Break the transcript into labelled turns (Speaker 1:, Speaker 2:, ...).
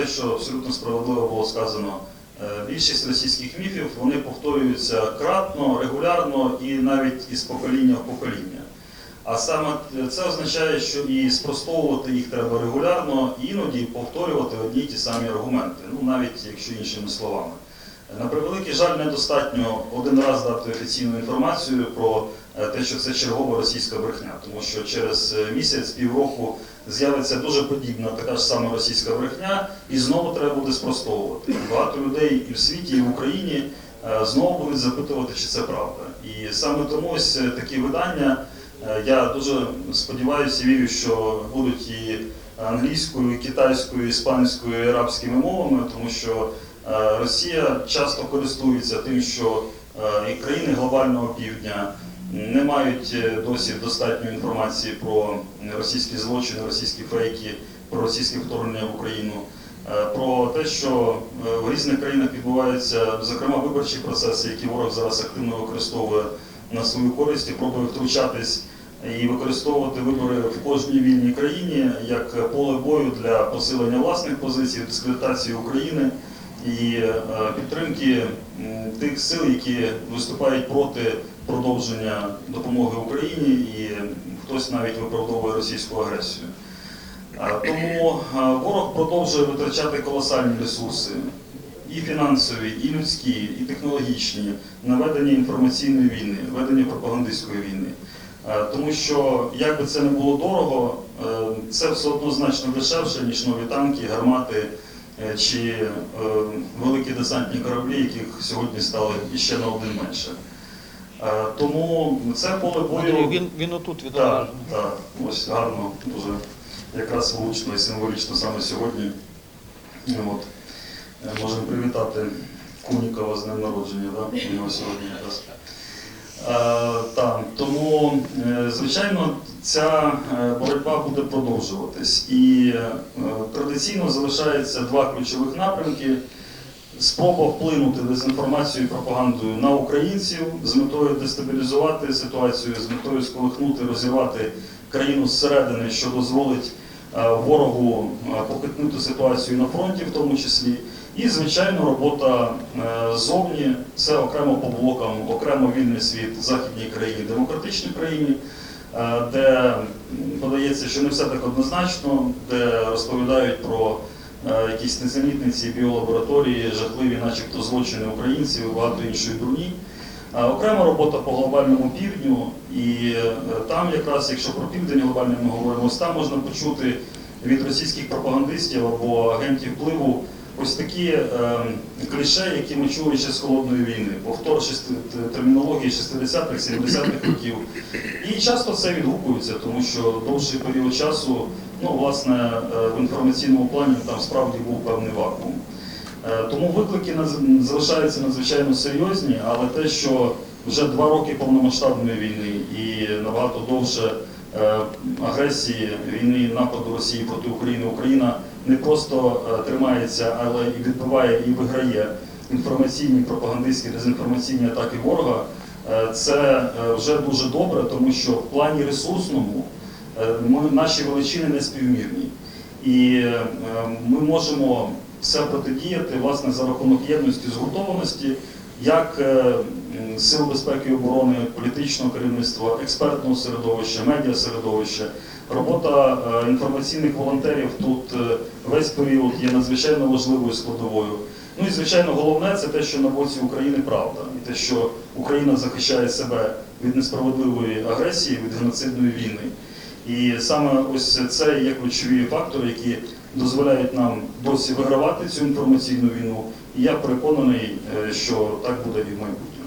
Speaker 1: те, що абсолютно справедливо було сказано. Е, Більшість російських міфів вони повторюються кратно, регулярно і навіть із покоління в покоління. А саме це означає, що і спростовувати їх треба регулярно, іноді повторювати одні й ті самі аргументи, ну навіть якщо іншими словами. На превеликий жаль, недостатньо один раз дати офіційну інформацію про е, те, що це чергова російська брехня, тому що через е, місяць, півроку з'явиться дуже подібна така ж сама російська брехня, і знову треба буде спростовувати. Багато людей і в світі, і в Україні е, знову будуть запитувати, чи це правда. І саме тому ось такі видання. Я дуже сподіваюся вірю, що будуть і англійською, і китайською, і іспанською, і арабськими мовами, тому що Росія часто користується тим, що е, і країни глобального півдня не мають е, досі достатньої інформації про російські злочини, російські фейки, про російське вторгнення в Україну. е, Про те, що е, в різних країнах відбуваються, зокрема, виборчі процеси, які ворог зараз активно використовує на свою користь і пробує втручатись і використовувати вибори в кожній вільній країні як поле бою для посилення власних позицій, дискредитації України і е, підтримки тих сил, які виступають проти продовження допомоги Україні, і хтось навіть виправдовує російську агресію. Тому е, ворог продовжує витрачати колосальні ресурси, і фінансові, і людські, і технологічні, на ведення інформаційної війни, ведення пропагандистської війни. Е, Тому що, як би це не було дорого, це все одно значно дешевше, ніж нові танки, гармати чи е, великі десантні кораблі, яких сьогодні стало іще на один менше. Е, Тому це поле бою.
Speaker 2: він, він отут
Speaker 1: Так,
Speaker 2: відображений.
Speaker 1: так, ось гарно, дуже якраз влучно і символічно саме сьогодні. От. Е, Можемо привітати Кунікова з днем народження, да? у нього сьогодні якраз. Е, так, тому, е, звичайно, ця е, боротьба буде продовжуватись. І традиційно залишається два ключових напрямки. Спроба вплинути дезінформацією і пропагандою на українців з метою дестабілізувати ситуацію, з метою сколихнути, розірвати країну зсередини, що дозволить ворогу похитнути ситуацію на фронті, в тому числі. І, звичайно, робота е, зовні це окремо по блокам, окремо вільний світ західній країні, демократичній країні, е, де подається, що не все так однозначно, де розповідають про е, якісь несенітниці, біолабораторії, жахливі, начебто, злочини українців і багато іншої дурні. Окрема робота по глобальному півдню, і там якраз, якщо про південь глобальний ми говоримо, там можна почути від російських пропагандистів або агентів впливу ось такі е, кліше, які ми чули ще з холодної війни, повтор термінології 60-х, 70-х років. І часто це відгукується, тому що довший період часу, ну, власне, е, в інформаційному плані там справді був певний вакуум. Е, Тому виклики наз- залишаються надзвичайно серйозні, але те, що вже два роки повномасштабної війни і набагато довше е, агресії війни нападу Росії проти України, Україна не просто е, тримається, але і відбиває і виграє інформаційні, пропагандистські, дезінформаційні атаки ворога. е, Це е, вже дуже добре, тому що в плані ресурсному наші величини не співмірні. І ми можемо все протидіяти власне за рахунок єдності, згуртованості, як е, сил безпеки і оборони, політичного керівництва, експертного середовища, медіа середовища. Робота е, інформаційних волонтерів тут е, весь період є надзвичайно важливою складовою. Ну і звичайно, головне це те, що на боці України правда, і те, що Україна захищає себе від несправедливої агресії, від геноцидної війни. І саме ось це є ключові фактори, які дозволяють нам досі вигравати цю інформаційну війну. І я переконаний, е, що так буде і в майбутньому.